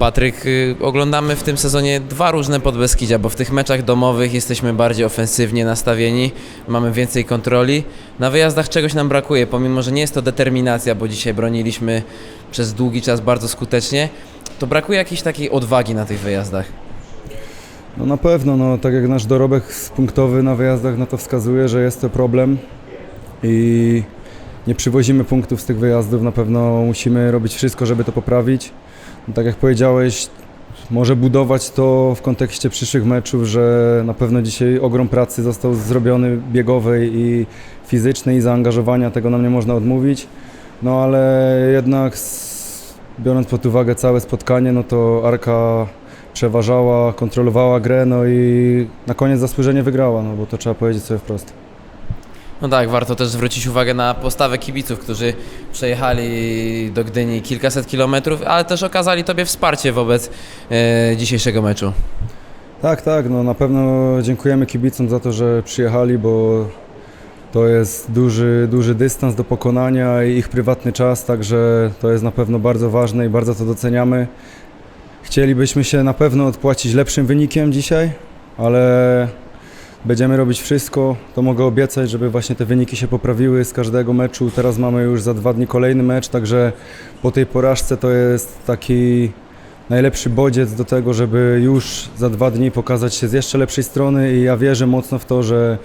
Patryk, y, oglądamy w tym sezonie dwa różne podbeskidzia, bo w tych meczach domowych jesteśmy bardziej ofensywnie nastawieni, mamy więcej kontroli. Na wyjazdach czegoś nam brakuje, pomimo że nie jest to determinacja, bo dzisiaj broniliśmy przez długi czas bardzo skutecznie, to brakuje jakiejś takiej odwagi na tych wyjazdach. No na pewno, no, tak jak nasz dorobek punktowy na wyjazdach na to wskazuje, że jest to problem i nie przywozimy punktów z tych wyjazdów. Na pewno musimy robić wszystko, żeby to poprawić. No, tak jak powiedziałeś, może budować to w kontekście przyszłych meczów, że na pewno dzisiaj ogrom pracy został zrobiony biegowej i fizycznej i zaangażowania, tego nam nie można odmówić. No ale jednak biorąc pod uwagę całe spotkanie, no to Arka przeważała, kontrolowała grę, no i na koniec zasłużenie wygrała, no bo to trzeba powiedzieć sobie wprost. No tak, warto też zwrócić uwagę na postawę kibiców, którzy przejechali do Gdyni kilkaset kilometrów, ale też okazali Tobie wsparcie wobec e, dzisiejszego meczu. Tak, tak, no na pewno dziękujemy kibicom za to, że przyjechali, bo to jest duży, duży dystans do pokonania i ich prywatny czas, także to jest na pewno bardzo ważne i bardzo to doceniamy. Chcielibyśmy się na pewno odpłacić lepszym wynikiem dzisiaj, ale będziemy robić wszystko, to mogę obiecać, żeby właśnie te wyniki się poprawiły z każdego meczu. Teraz mamy już za dwa dni kolejny mecz, także po tej porażce to jest taki najlepszy bodziec do tego, żeby już za dwa dni pokazać się z jeszcze lepszej strony i ja wierzę mocno w to, że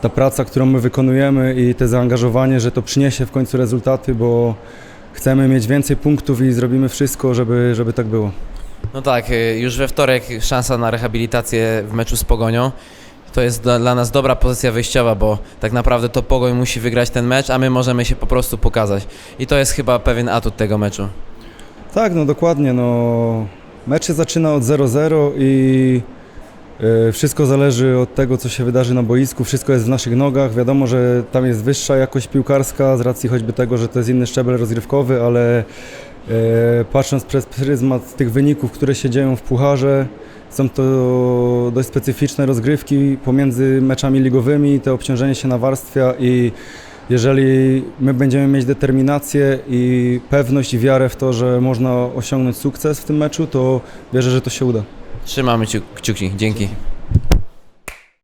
ta praca, którą my wykonujemy i te zaangażowanie, że to przyniesie w końcu rezultaty, bo chcemy mieć więcej punktów i zrobimy wszystko, żeby, żeby tak było. No tak, y, już we wtorek szansa na rehabilitację w meczu z Pogonią. To jest dla, dla nas dobra pozycja wyjściowa, bo tak naprawdę to Pogoń musi wygrać ten mecz, a my możemy się po prostu pokazać. I to jest chyba pewien atut tego meczu. Tak, no dokładnie. No, mecz się zaczyna od 0-0 i wszystko zależy od tego, co się wydarzy na boisku. Wszystko jest w naszych nogach. Wiadomo, że tam jest wyższa jakość piłkarska z racji choćby tego, że to jest inny szczebel rozgrywkowy, ale e, patrząc przez pryzmat tych wyników, które się dzieją w pucharze, są to dość specyficzne rozgrywki pomiędzy meczami ligowymi, to obciążenie się nawarstwia i jeżeli my będziemy mieć determinację i pewność i wiarę w to, że można osiągnąć sukces w tym meczu, to wierzę, że to się uda. Trzymamy kciuki. Dzięki. Dzięki.